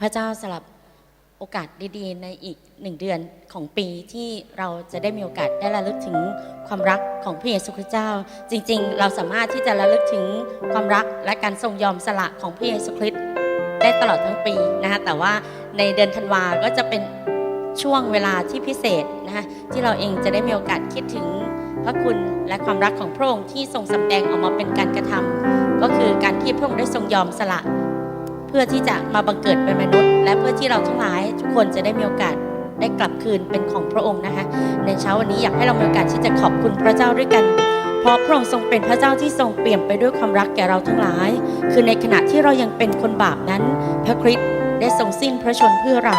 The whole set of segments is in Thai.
พระเจ้าสำหรับโอกาสดีๆ ในอีกหนึ่งเดือนของปีที่เราจะได้มีโอกาสได้ระลึกถึงความรักของพระเยซูคริสต์เจ้า จริง ๆ เราสามารถที่จะระลึกถึงความรักและการทรงยอมสละของพระเยซูคริสต์ได้ตลอดทั้งปีนะคะแต่ว่าในเดือนธันวาก็จะเป็นช่วงเวลาที่พิเศษนะคะที่เราเองจะได้มีโอกาสคิดถึงพระคุณและความรักของพระองค์ที่ทรงสำแดงออกมาเป็นการกระทำก็คือการที่พระองค์ได้ทรงยอมสละ เพื่อที่จะมาบังเกิดเป็นมนุษย์ และเพื่อที่เราทั้งหลายทุกคนจะได้มีโอกาสได้กลับคืนเป็นของพระองค์นะคะ ในเช้าวันนี้อยากให้เรามีโอกาสที่จะขอบคุณพระเจ้าด้วยกัน เพราะพระองค์ทรงเป็นพระเจ้าที่ทรงเปี่ยมไปด้วยความรักแก่เราทั้งหลาย คือในขณะที่เรายังเป็นคนบาปนั้น พระคริสต์ได้ทรงสิ้นพระชนเพื่อเรา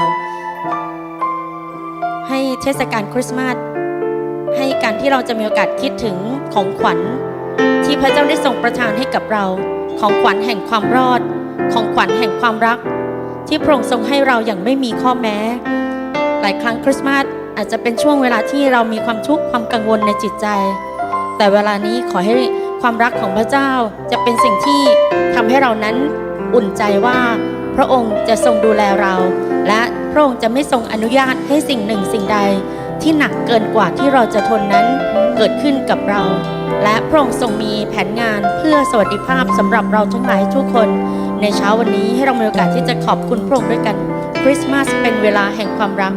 ให้เทศกาลคริสต์มาสให้การที่เราจะมีโอกาสคิดถึงของขวัญ ที่พระเจ้าได้ทรงประทานให้กับเรา ของขวัญแห่งความรอด ของขวัญแห่งความรัก ที่พระองค์ทรงให้เราอย่างไม่มีข้อแม้ หลายครั้งคริสต์มาสอาจจะเป็นช่วงเวลาที่เรามีความทุกข์ความกังวลในจิตใจ แต่เวลานี้ขอให้ความรักของพระเจ้าจะเป็นสิ่งที่ทำให้เรานั้นอุ่นใจว่า พระองค์จะทรงดูแลเรา และพระองค์จะไม่ทรงอนุญาตให้สิ่งหนึ่งสิ่งใด ที่หนักเกินกว่าที่เราจะทนนั้นเกิดขึ้นกับเรา และพระองค์ทรงมีแผนงานเพื่อสวัสดิภาพสำหรับเราทั้งหลายทุกคน ในเช้าวันนี้ให้เรามีโอกาสที่จะขอบคุณพระองค์ด้วยกัน คริสต์มาสเป็นเวลาแห่งความรัก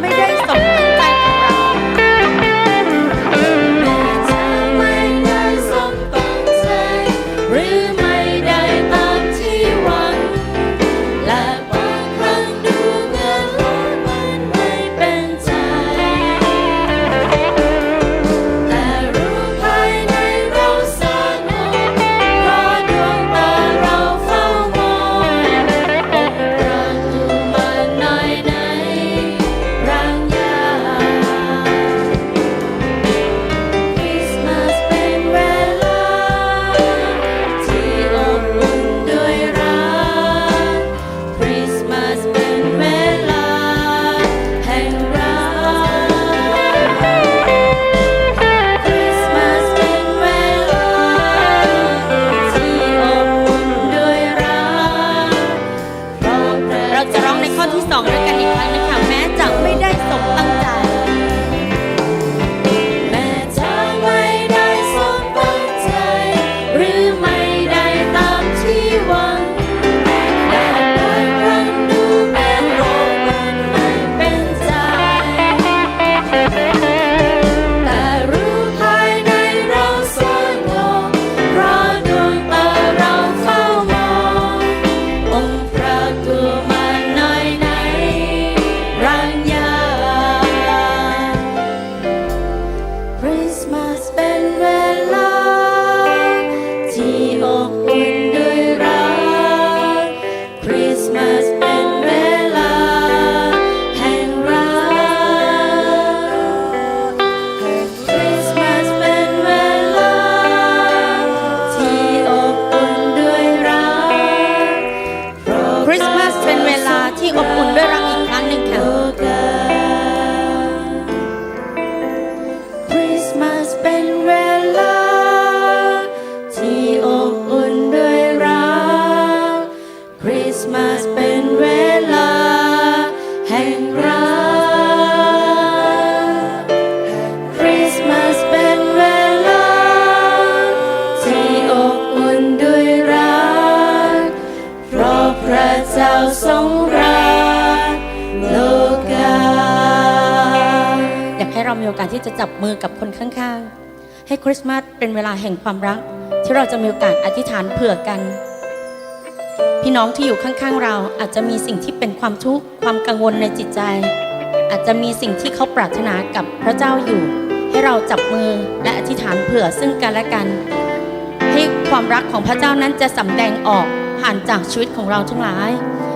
ไม่ได้สม มือกับคนข้างๆ ให้คริสต์มาสเป็นเวลาแห่งความรัก ที่เราจะมีโอกาสอธิษฐานเผื่อกัน พี่น้องที่อยู่ข้างๆเราอาจจะมีสิ่งที่เป็นความทุกข์ความกังวลในจิตใจ อาจจะมีสิ่งที่เขาปรารถนากับพระเจ้าอยู่ ให้เราจับมือและอธิษฐานเผื่อซึ่งกันและกัน ให้ความรักของพระเจ้านั้นจะสำแดงออกผ่านจากชีวิตของเราทั้งหลาย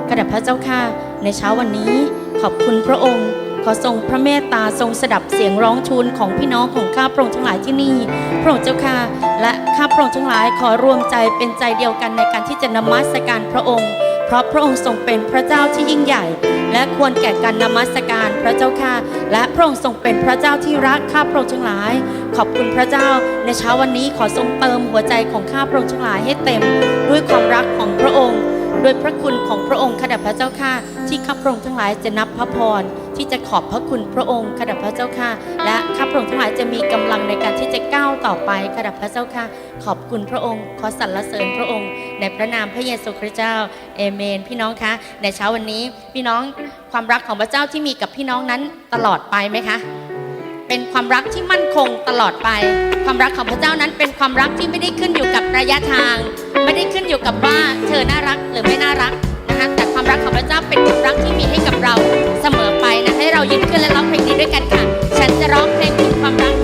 กระดับพระเจ้าค่ะในเช้าวันนี้ ขอบคุณพระองค์ขอทรงพระเมตตาทรงสดับเสียงร้องทูลของพี่น้องของข้าพระองค์ทั้งหลายที่นี่ พระองค์เจ้าค่ะและข้าพระองค์ทั้งหลายขอรวมใจเป็นใจเดียวกันในการที่จะนมัสการพระองค์ เพราะพระองค์ทรงเป็นพระเจ้าที่ยิ่งใหญ่ และควรแก่การนมัสการพระเจ้าค่ะ และพระองค์ทรงเป็นพระเจ้าที่รักข้าพระองค์ทั้งหลาย ขอบคุณพระเจ้า ในเช้าวันนี้ขอทรงเติมหัวใจของข้าพระองค์ทั้งหลายให้เต็ม ด้วยความรักของพระองค์ โดยพระคุณของพระองค์ขดับพระเจ้าค่ะที่ข้าพระองค์ทั้งหลายจะนับพระพรที่จะขอบพระคุณพระองค์ขดับพระเจ้าค่ะและข้าพระองค์ทั้งหลายจะมีกำลังในการที่จะก้าวต่อไปขดับพระเจ้าค่ะขอบคุณพระองค์ ขอสรรเสริญพระองค์ ในพระนามพระเยซูคริสต์เจ้าเอเมน พี่น้องคะในเช้าวันนี้พี่น้องความรักของพระเจ้าที่มีกับพี่น้องนั้นตลอดไปไหมคะ เป็นความรักที่มั่นคงตลอดไป ความรักของพระเจ้านั้นเป็นความรักที่ไม่ได้ขึ้นอยู่กับระยะทาง ไม่ได้ขึ้นอยู่กับว่าเธอน่ารักหรือไม่น่ารักนะคะแต่ความรักของพระเจ้าเป็นความรักที่มีให้กับเราเสมอไปนะให้เรายืนขึ้นและร้องเพลงนี้ด้วยกันค่ะ ฉันจะร้องเพลงถึงความรัก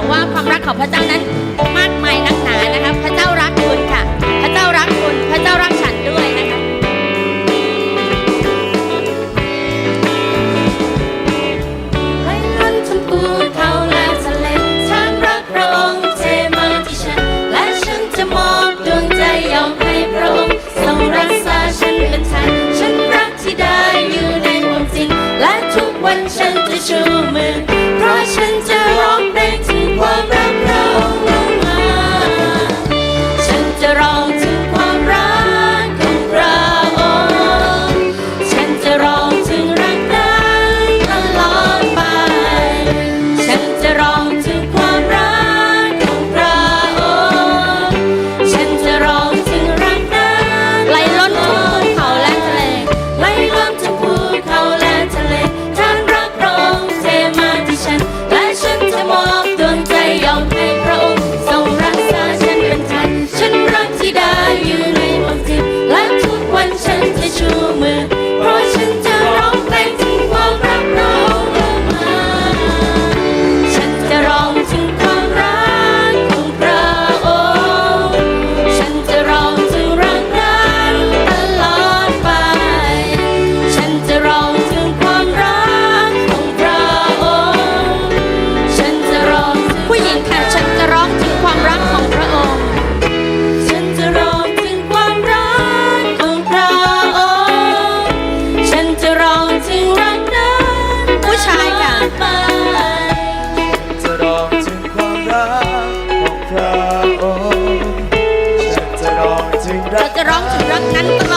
บอกว่าความรักของพระเจ้านั้น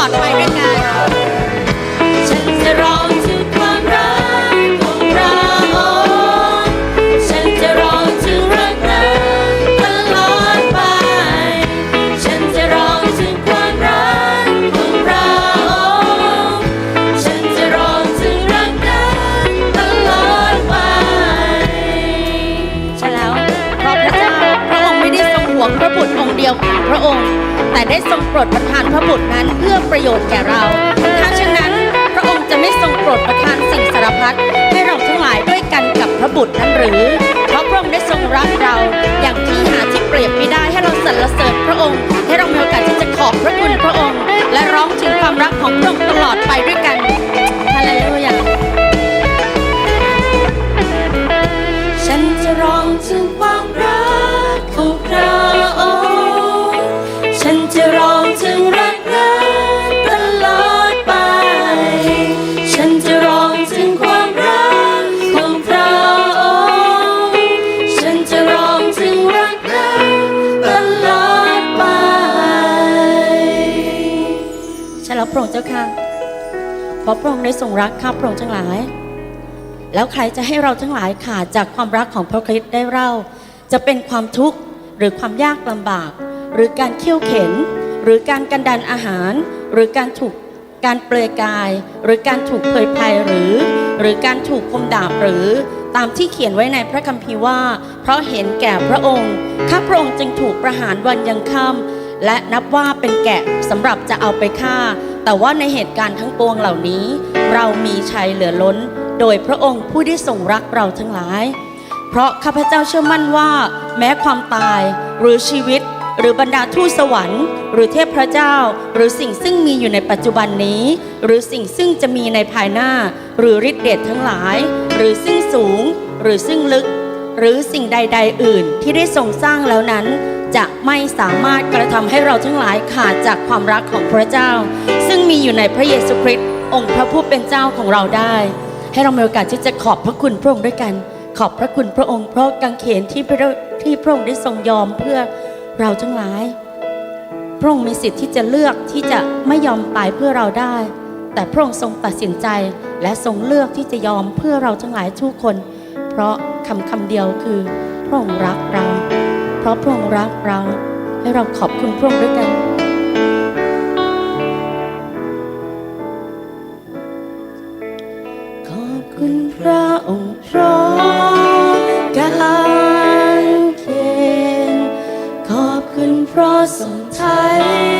อดไป ได้ทรงโปรดประทานพระบุตรนั้นเพื่อประโยชน์แก่เรา ถ้าเช่นนั้นพระองค์จะไม่ทรงโปรดประทานสิ่งสารพัดให้เราทั้งหลายด้วยกันกับพระบุตรนั้นหรือ เพราะพระองค์ได้ทรงรักเรา อย่างที่หาที่เปรียบไม่ได้ให้เราสรรเสริญพระองค์ ให้เรามีโอกาสที่จะขอบพระคุณพระองค์ และร้องถึงความรักของพระองค์ตลอดไปด้วยกันฮาเลลูยา องค์เจ้าค่ะเพราะพระองค์ได้ทรงรักข้าพระองค์ทั้งหลาย แล้วใครจะให้เราทั้งหลายขาดจากความรักของพระคริสต์ได้เล่า จะเป็นความทุกข์หรือความยากลำบาก หรือการเคี่ยวเข็น หรือการกันดันอาหาร หรือการถูกการเปลือยกาย หรือการถูกเผยภัยหรือ หรือการถูกคมดาบหรือตามที่เขียนไว้ในพระคัมภีร์ว่า เพราะเห็นแก่พระองค์ข้าพระองค์จึงถูกประหารวันยังค่ำและนับว่าเป็นแกะสำหรับจะเอาไปฆ่า แต่ว่าในเหตุการณ์ทั้งปวงเหล่านี้ เรามีชัยเหลือล้น โดยพระองค์ผู้ได้ทรงรักเราทั้งหลาย เพราะข้าพเจ้าเชื่อมั่นว่า แม้ความตายหรือชีวิต หรือบรรดาทูตสวรรค์ หรือเทพพระเจ้า หรือสิ่งซึ่งมีอยู่ในปัจจุบันนี้ หรือสิ่งซึ่งจะมีในภายหน้า หรือฤทธิเดชทั้งหลาย หรือซึ่งสูง หรือซึ่งลึก หรือสิ่งใด ๆ อื่นที่ได้ทรงสร้างแล้วนั้น จะไม่สามารถกระทำให้เราทั้งหลายขาดจากความรักของพระเจ้า ซึ่งมีอยู่ในพระเยซูคริสต์องค์พระผู้เป็นเจ้าของเราได้ ให้เรามีโอกาสที่จะขอบพระคุณพระองค์ด้วยกัน ขอบพระคุณพระองค์เพราะกางเขนที่พระที่พระองค์ได้ทรงยอมเพื่อเราทั้งหลาย พระองค์มีสิทธิ์ที่จะเลือกที่จะไม่ยอมตายเพื่อเราได้ แต่พระองค์ทรงตัดสินใจและทรงเลือกที่จะยอมเพื่อเราทั้งหลายทุกคน เพราะ คำคำเดียวคือ พระองค์รักเรา เพราะพระองค์รักเรา ให้เราขอบคุณพระองค์ด้วยกันขอบคุณพระองค์เพราะการเขียนขอบคุณเพราะทรงไทย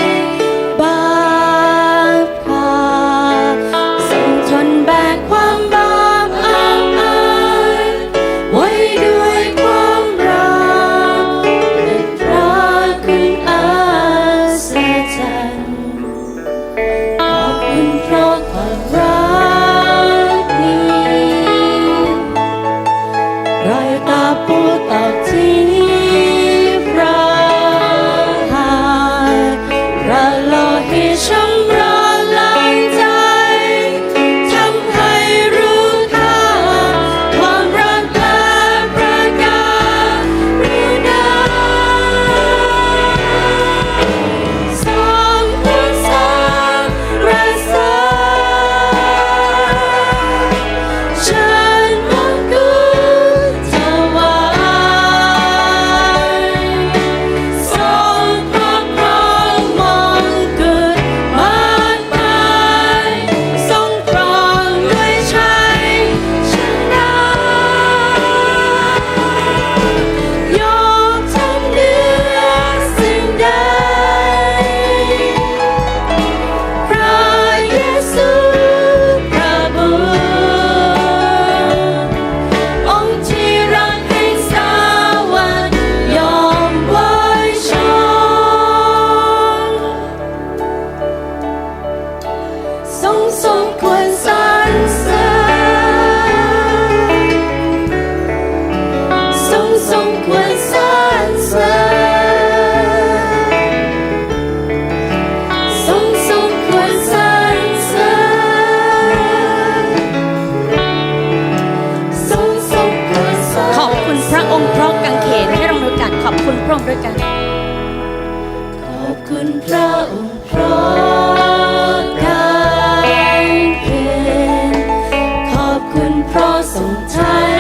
เพ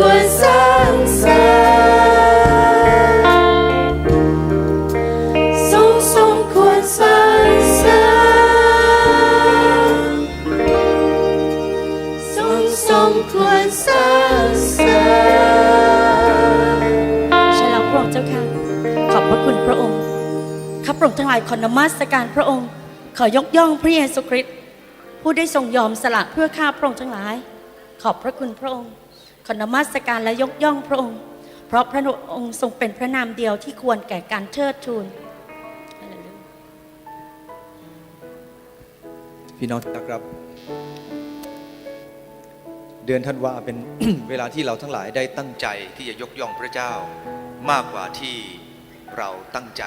ควรสรรเสริญทรงสมควรสรรเสริญทรงสมควรสรรเสริญใช่แล้วพระองค์เจ้าค่ะ ขอบพระคุณพระองค์ข้าพระองค์ทั้งหลายขอนมัสการพระองค์ ขอยกย่องพระเยซูคริสต์ผู้ได้ทรงยอมสละเพื่อข้าพระองค์ทั้งหลาย ขอบพระคุณพระองค์ ขอนมัสการและยกย่องพระองค์ เพราะพระองค์ทรงเป็นพระนามเดียวที่ควรแก่การเทิดทูนพี่น้องทักครับ เดือนธันวาเป็นเวลาที่เราทั้งหลายได้ตั้งใจที่จะยกย่องพระเจ้ามากกว่าที่เราตั้งใจ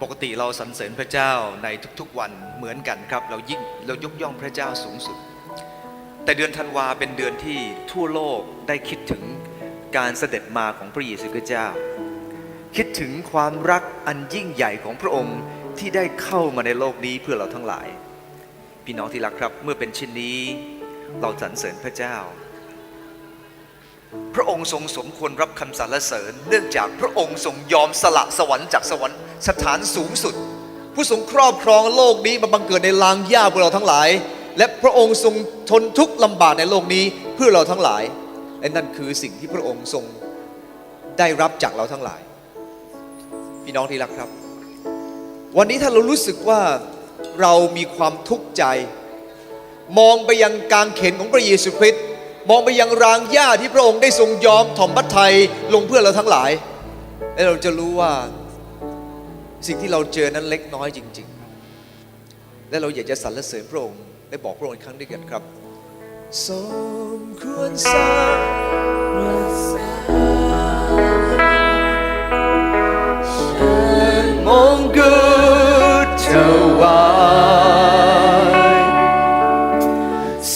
ปกติเราสรรเสริญพระเจ้าในทุกๆวันเหมือนกันครับ เรายิ่งเรายกย่องพระเจ้าสูงสุด แต่เดือนธันวาเป็นเดือนที่ทั่วโลกได้คิดถึงการเสด็จมาของพระเยซูคริสต์เจ้า คิดถึงความรักอันยิ่งใหญ่ของพระองค์ที่ได้เข้ามาในโลกนี้เพื่อเราทั้งหลาย พี่น้องที่รักครับเมื่อเป็นเช่นนี้ เราสรรเสริญพระเจ้า พระองค์ทรงสมควรรับคำสรรเสริญ เนื่องจากพระองค์ทรงยอมสละสวรรค์จากสวรรค์สถานสูงสุด ผู้ทรงครอบครองโลกนี้มาบังเกิดในลางหญ้าพวกเราทั้งหลาย และพระองค์ทรงทนทุกข์ลำบากในโลกนี้เพื่อเราทั้งหลาย และนั่นคือสิ่งที่พระองค์ทรงได้รับจากเราทั้งหลาย พี่น้องที่รักครับ วันนี้ถ้าเรารู้สึกว่าเรามีความทุกข์ใจ มองไปยังกางเขนของพระเยซูคริสต์มองไปยังรางหญ้าที่พระองค์ได้ทรงยอมถ่อมพระทัยลงเพื่อเราทั้งหลาย และเราจะรู้ว่าสิ่งที่เราเจอนั้นเล็กน้อยจริง ๆ และเราอยากจะสรรเสริญพระองค์ ได้บอกพระองค์อีกครั้งด้วยกันครับสมควรสร้างมงกุฎถวาย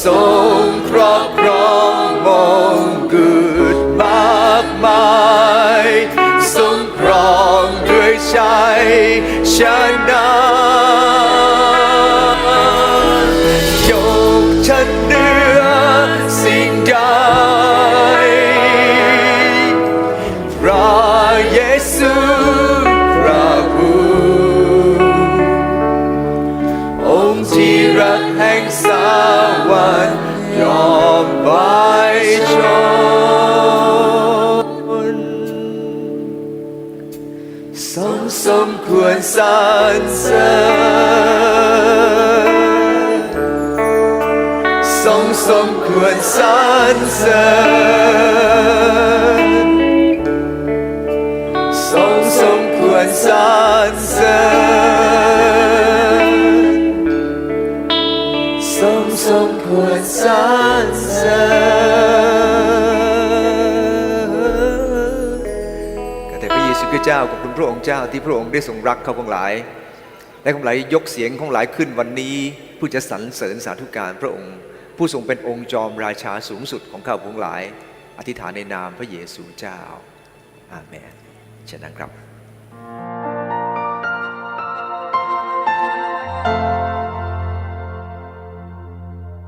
ทรงคระพร สมควรสรรเสริญทรงสมควรสรรเสริญทรงสมควรสรรเสริญข้าแต่พระเยซูคริสต์เจ้าขอบคุณพระองค์เจ้าที่พระองค์ได้ทรงรักเขาของหลายและของหลายยกเสียงของหลายขึ้นวันนี้เพื่อจะสรรเสริญสาธุการพระองค์ ผู้ทรงเป็นองค์จอมราชาสูงสุดของข้าพงหลาย อธิษฐานในนามพระเยซูเจ้า อาเมนฉะนนั้นครับ